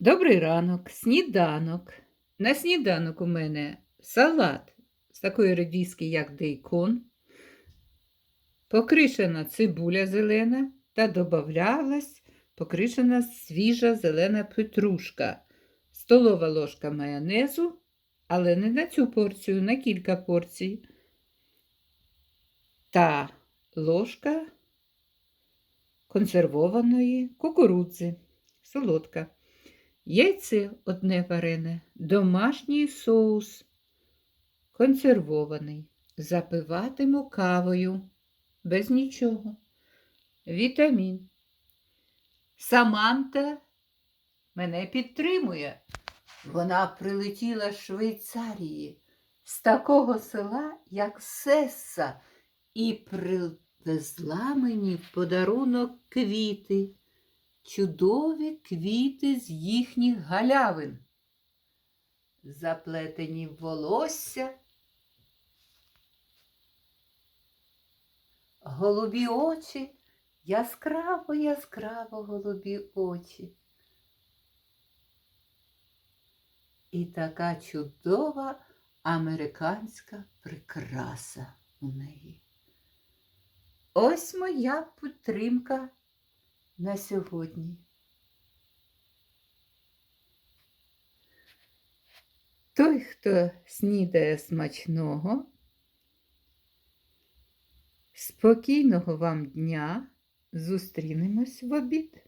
Добрий ранок, сніданок. На сніданок у мене салат з такої редиски, як дейкон, покришена цибуля зелена та додавалась покришена свіжа зелена петрушка, столова ложка майонезу, але не на цю порцію, на кілька порцій. Та ложка консервованої кукурудзи, солодка. Яйце одне варене, домашній соус, консервований. Запиватиму кавою, без нічого. Вітамін. Саманта мене підтримує. Вона прилетіла з Швейцарії, з такого села, як Сесса, і привезла мені в подарунок квіти чудові квіти з їхніх галявин, заплетені в волосся, голубі очі, яскраво, яскраво голубі очі. І така чудова американська прикраса у неї. Ось моя підтримка на сьогодні. Той, хто снідає смачного, спокійного вам дня, зустрінемось в обід.